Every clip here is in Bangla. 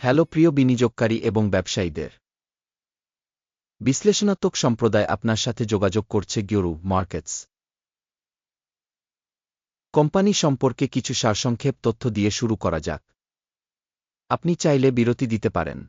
হ্যালো প্রিয় বিনিয়োগকারী এবং ব্যবসায়ীদের। বিশ্লেষণাত্মক সম্প্রদায় আপনার সাথে যোগাযোগ করছে গিওরু মার্কেটস। কোম্পানি সম্পর্কে কিছু সারসংক্ষেপ তথ্য দিয়ে শুরু করা যাক। আপনি চাইলে বিরতি দিতে পারেন।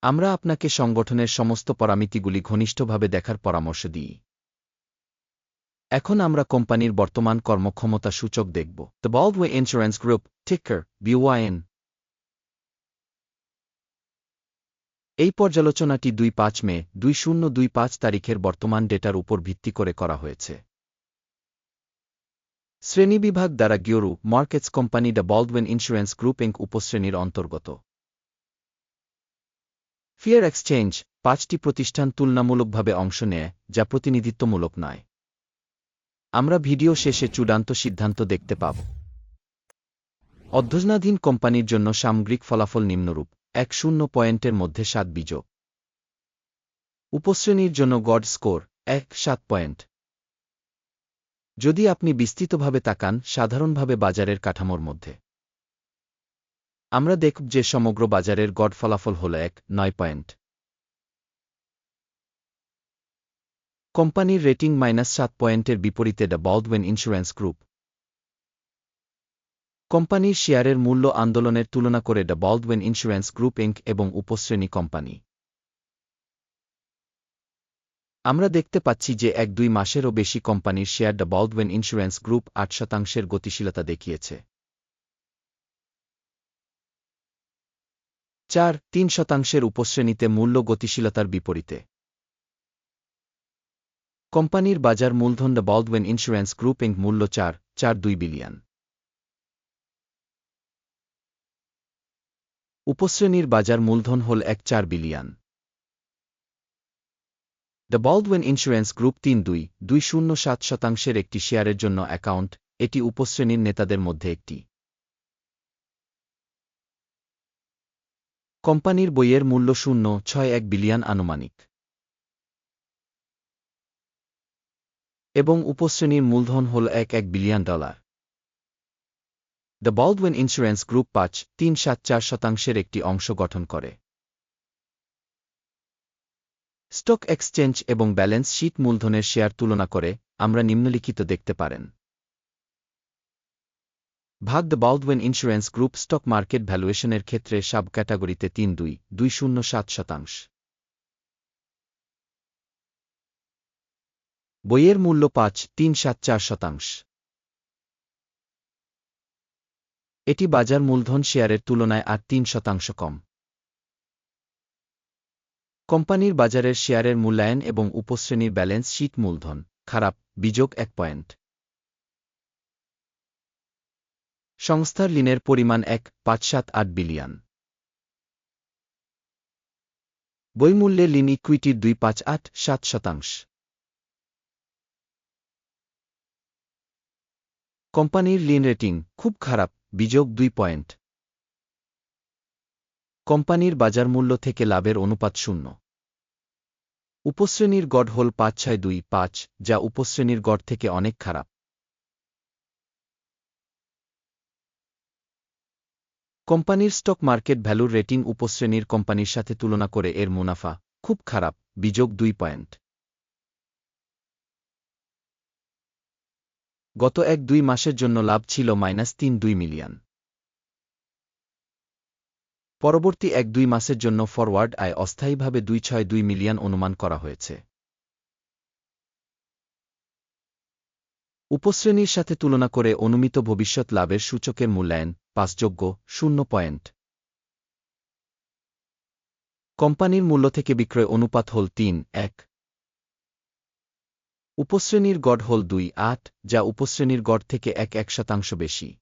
আমরা আপনাকে সংগঠনের সমস্ত পরামিতিগুলি ঘনিষ্ঠভাবে দেখার পরামর্শ দিই। এখন আমরা কোম্পানির বর্তমান কর্মক্ষমতা সূচক দেখব। দ্য বলওয়ে ইন্স্যুরেন্স গ্রুপ টিকার বিওয়াইএন এই পর্যালোচনাটি দুই পাঁচ মে, দুই শূন্য দুই পাঁচ তারিখের বর্তমান ডেটার উপর ভিত্তি করে করা হয়েছে। শ্রেণীবিভাগ দ্বারা গিওরু, markets company the Baldwin Insurance Group Inc উপশ্রেণীর অন্তর্গত। ফিয়ার এক্সচেঞ্জ, পাঁচটি প্রতিষ্ঠান তুলনামূলকভাবে অংশ নেয়, যা প্রতিনিধিত্বমূলক নয়। আমরা ভিডিও শেষে চূড়ান্ত সিদ্ধান্ত দেখতে পাব। অধ্যজনাধীন কোম্পানির জন্য সামগ্রিক ফলাফল নিম্নরূপ। এক শূন্য পয়েন্টের মধ্যে সাত বিজোগ উপশ্রেণীর জন্য গড স্কোর, এক সাত পয়েন্ট। যদি আপনি বিস্তৃতভাবে তাকান, সাধারণভাবে বাজারের কাঠামোর মধ্যে। আমরা দেখব যে সমগ্র বাজারের গড ফলাফল হল এক নয় পয়েন্ট। কোম্পানির রেটিং মাইনাস সাত পয়েন্টের বিপরীতে দ্য বলডওয়েন ইন্স্যুরেন্স গ্রুপ। কোম্পানির শেয়ারের মূল্য আন্দোলনের তুলনা করে the Baldwin Insurance Group Inc এবং উপশ্রেণী কোম্পানি। আমরা দেখতে পাচ্ছি যে এক দুই মাসেরও বেশি কোম্পানির share the Baldwin Insurance Group আট শতাংশের গতিশীলতা দেখিয়েছে। চার, তিন শতাংশের উপশ্রেণীতে মূল্য গতিশীলতার বিপরীতে। কোম্পানির বাজার মূলধন the Baldwin Insurance Group Inc মূল্য চার চার দুই বিলিয়ন। উপশ্রেণীর বাজার মূলধন হল এক চার billion. The Baldwin Insurance Group তিন দুই দুই শূন্য সাত শতাংশের একটি শেয়ারের জন্য অ্যাকাউন্ট, এটি উপশ্রেণীর নেতাদের মধ্যে একটি। কোম্পানির বইয়ের মূল্য শূন্য ছয় এক বিলিয়ন আনুমানিক। এবং উপশ্রেণীর মূলধন হল এক এক billion dollar. The Baldwin Insurance Group পাঁচ, তিন, সাত, চার শতাংশের একটি অংশ গঠন করে। স্টক এক্সচেঞ্জ এবং ব্যালেন্স শীট মূলধনের শেয়ার তুলনা করে আমরা নিম্নলিখিত দেখতে পারেন। ভাগ the Baldwin Insurance Group stock market ভ্যালুয়েশনের ক্ষেত্রে সাব ক্যাটাগরিতে তিন, দুই দুই শূন্য, সাত শতাংশ। বইয়ের মূল্য পাঁচ, তিন, সাত, চার শতাংশ। এটি বাজার মূলধন শেয়ারের তুলনায় আর তিন শতাংশ কম। কোম্পানির বাজারের শেয়ারের মূল্যায়ন এবং উপশ্রেণীর ব্যালেন্স শীট মূলধন, খারাপ, বিযোগ এক পয়েন্ট। সংস্থার ঋণের পরিমাণ এক, পাঁচ, সাত, আট বিলিয়ন। বইমূল্যে ঋণ ইকুইটির দুই, পাঁচ, আট, সাত শতাংশ। কোম্পানির ঋণ রেটিং খুব খারাপ বিযোগ দুই পয়েন্ট। কোম্পানির বাজার মূল্য থেকে লাভের অনুপাত শূন্য। উপশ্রেণীর গড় হল পাঁচ ছয় দুই পাঁচ, যা উপশ্রেণীর গড় থেকে অনেক খারাপ। কোম্পানির স্টক মার্কেট ভ্যালুর রেটিং উপশ্রেণীর কোম্পানির সাথে তুলনা করে এর মুনাফা খুব খারাপ, বিযোগ দুই পয়েন্ট। গত এক দুই মাসের জন্য লাভ ছিল মাইনাস তিন দুই মিলিয়ন। পরবর্তী এক দুই মাসের জন্য ফরওয়ার্ড আয় অস্থায়ীভাবে দুই ছয় দুই মিলিয়ন অনুমান করা হয়েছে। উপশ্রেণীর সাথে তুলনা করে অনুমিত ভবিষ্যৎ লাভের সূচকের মূল্যায়ন পাঁচযোগ্য, শূন্য পয়েন্ট। কোম্পানির মূল্য থেকে বিক্রয় অনুপাত হল তিন, এক। উপশ্রেণীর গড় হল দুই আট, যা উপশ্রেণীর গড় থেকে এক এক শতাংশ বেশি।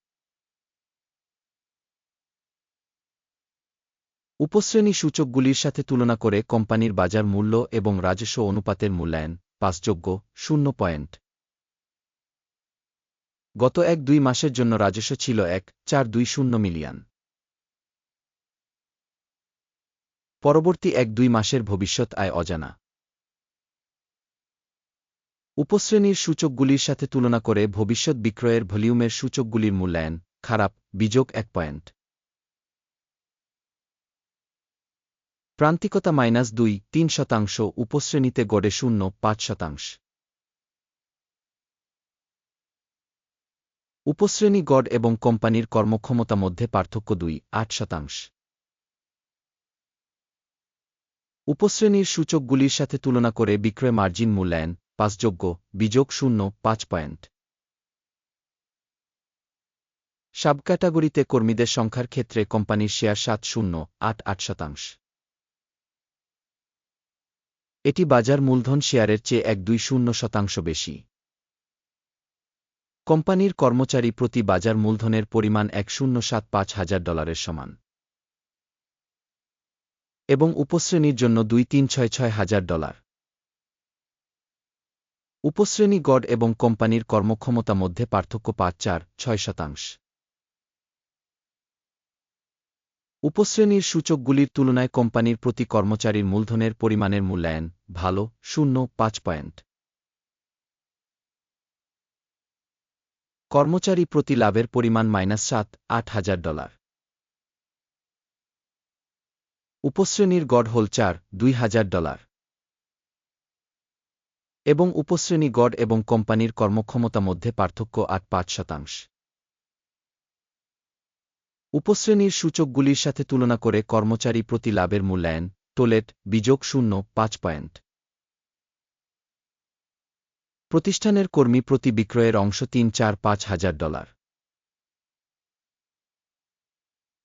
উপশ্রেণী সূচকগুলির সাথে তুলনা করে কোম্পানির বাজার মূল্য এবং রাজস্ব অনুপাতের মূল্যায়ন পাঁচযোগ্য, শূন্য পয়েন্ট। গত এক দুই মাসের জন্য রাজস্ব ছিল এক, চার দুই শূন্য মিলিয়ন। পরবর্তী এক দুই মাসের ভবিষ্যৎ আয় অজানা। উপশ্রেণীর সূচকগুলির সাথে তুলনা করে ভবিষ্যৎ বিক্রয়ের ভলিউমের সূচকগুলির মূল্যায়ন, খারাপ, বিযোগ এক পয়েন্ট। প্রান্তিকতা মাইনাস দুই, তিন শতাংশ, উপশ্রেণীতে গড়ে শূন্য, পাঁচ শতাংশ। উপশ্রেণী গড় এবং কোম্পানির কর্মক্ষমতা মধ্যে পার্থক্য দুই, আট শতাংশ। উপশ্রেণীর সূচকগুলির সাথে তুলনা করে বিক্রয় মার্জিন মূল্যায়ন পাঁচযোগ্য বিযোগ শূন্য, পাঁচ পয়েন্ট। সাবক্যাটাগরিতে কর্মীদের সংখ্যার ক্ষেত্রে কোম্পানির শেয়ার সাত শূন্য, আট আট শতাংশ। এটি বাজার মূলধন শেয়ারের চেয়ে এক দুই শূন্য শতাংশ বেশি। কোম্পানির কর্মচারী প্রতি বাজার মূলধনের পরিমাণ এক শূন্য সাত পাঁচ হাজার ডলারের সমান। এবং উপশ্রেণীর জন্য দুই তিন ছয় ছয় হাজার ডলার। উপশ্রেণী গড় এবং কোম্পানির কর্মক্ষমতা মধ্যে পার্থক্য পাঁচ, চার, ছয় শতাংশ। উপশ্রেণীর সূচকগুলির তুলনায় কোম্পানির প্রতি কর্মচারীর মূলধনের পরিমাণের মূল্যায়ন ভালো, শূন্য, পাঁচ পয়েন্ট। কর্মচারী প্রতি লাভের পরিমাণ মাইনাস সাত, আট হাজার ডলার। উপশ্রেণীর গড় হল চার, দুই হাজার ডলার। এবং উপশ্রেণী গড় এবং কোম্পানির কর্মক্ষমতা মধ্যে পার্থক্য আট পাঁচ শতাংশ। উপশ্রেণীর সূচকগুলির সাথে তুলনা করে কর্মচারী প্রতি লাভের মূল্যায়ন টোলেট বিযোগ শূন্য, পাঁচ পয়েন্ট। প্রতিষ্ঠানের কর্মী প্রতি বিক্রয়ের অংশ তিন, চার, পাঁচ হাজার ডলার।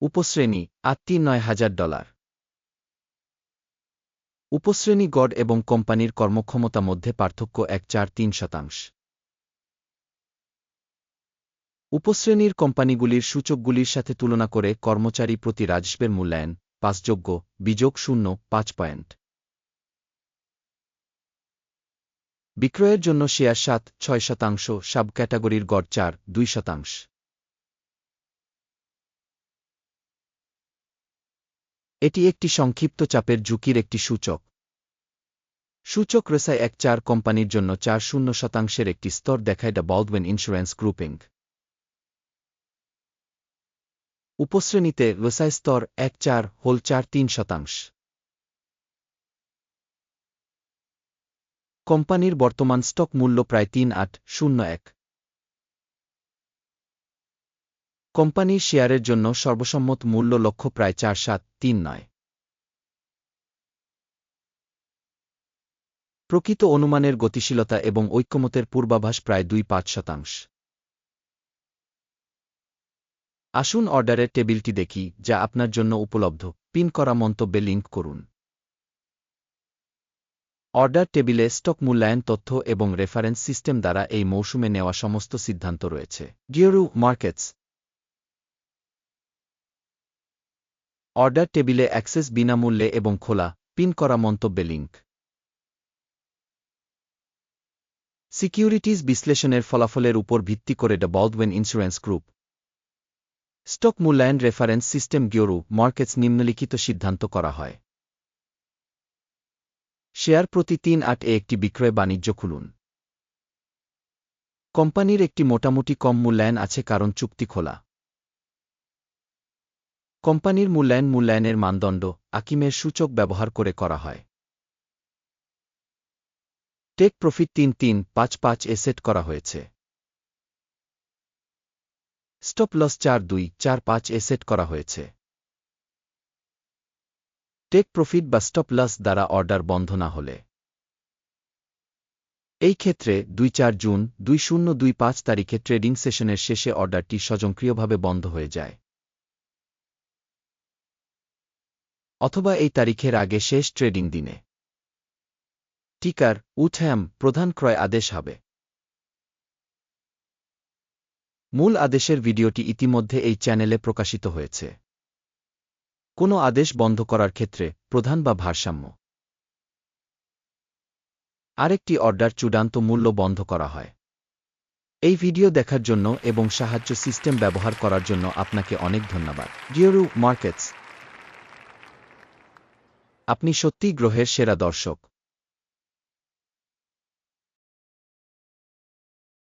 উপশ্রেণী, আট, তিন, নয় হাজার ডলার। উপশ্রেণী গড় এবং কোম্পানির কর্মক্ষমতা মধ্যে পার্থক্য এক চার তিন শতাংশ। উপশ্রেণীর কোম্পানিগুলির সূচকগুলির সাথে তুলনা করে কর্মচারী প্রতি রাজস্বের মূল্যায়ন পাঁচযোগ্য বিযোগ শূন্য, পাঁচ পয়েন্ট। বিক্রয়ের জন্য শেয়ার সাত, ছয় শতাংশ সাব ক্যাটাগরির গড় চার, দুই শতাংশ। এটি একটি সংক্ষিপ্ত চাপের ঝুঁকির একটি সূচক। সূচক রেসায় এক চার কোম্পানির জন্য চার শূন্য শতাংশের একটি স্তর দেখায় দ্য বলডওয়েন ইন্স্যুরেন্স গ্রুপিং। উপশ্রেণীতে রেসায় স্তর এক চার, হোল চার তিন শতাংশ। কোম্পানির বর্তমান স্টক মূল্য প্রায় তিন আট, শূন্য এক। কোম্পানির শেয়ারের জন্য সর্বসম্মত মূল্য লক্ষ্য প্রায় চার সাত তিন নয়। প্রকৃত অনুমানের গতিশীলতা এবং ঐক্যমতের পূর্বাভাস প্রায় দুই পাঁচ শতাংশ। আসুন অর্ডারের টেবিলটি দেখি, যা আপনার জন্য উপলব্ধ। পিন করা মন্তব্যে লিঙ্ক করুন। অর্ডার টেবিলে স্টক মূল্যায়ন তথ্য এবং রেফারেন্স সিস্টেম দ্বারা এই মৌসুমে নেওয়া সমস্ত সিদ্ধান্ত রয়েছে। গিওরু মার্কেটস অর্ডার টেবিলে অ্যাক্সেস বিনামূল্যে এবং খোলা, পিন করা মন্তব্যে লিঙ্ক সিকিউরিটিজ বিশ্লেষণের ফলাফলের উপর ভিত্তি করে the Baldwin Insurance Group. Stock মূল্যায়ন রেফারেন্স সিস্টেম গিওরু মার্কেটস নিম্নলিখিত সিদ্ধান্ত করা হয়। শেয়ার প্রতি তিন আট এ একটি বিক্রয় বাণিজ্য খুলুন। কোম্পানির একটি মোটামুটি কম মূল্যায়ন আছে কারণ চুক্তি খোলা। কোম্পানির মূল্যায়ন মূল্যায়নের মানদণ্ড আকিমের সূচক ব্যবহার করে করা হয়। টেক প্রফিট তিন তিন পাঁচ পাঁচ এ সেট করা হয়েছে। স্টপ লস চার দুই চার পাঁচ এ সেট করা হয়েছে। টেক প্রফিট বা স্টপ লস দ্বারা অর্ডার বন্ধ না হলে। এই ক্ষেত্রে দুই চার জুন দুই শূন্য দুই পাঁচ তারিখে ট্রেডিং সেশনের শেষে অর্ডারটি স্বয়ংক্রিয়ভাবে বন্ধ হয়ে যায়। অথবা এই তারিখের আগে শেষ ট্রেডিং দিনে। টিকার, উঠ্যাম, প্রধান ক্রয় আদেশ হবে। মূল আদেশের ভিডিওটি ইতিমধ্যে এই চ্যানেলে প্রকাশিত হয়েছে। কোনো আদেশ বন্ধ করার ক্ষেত্রে প্রধান বা ভারসাম্য। আরেকটি অর্ডার চূড়ান্ত মূল্য বন্ধ করা হয়। এই ভিডিও দেখার জন্য এবং সাহায্য সিস্টেম ব্যবহার করার জন্য আপনাকে অনেক ধন্যবাদ। ডিওরু মার্কেটস আপনি সত্যিই গ্রহের সেরা দর্শক।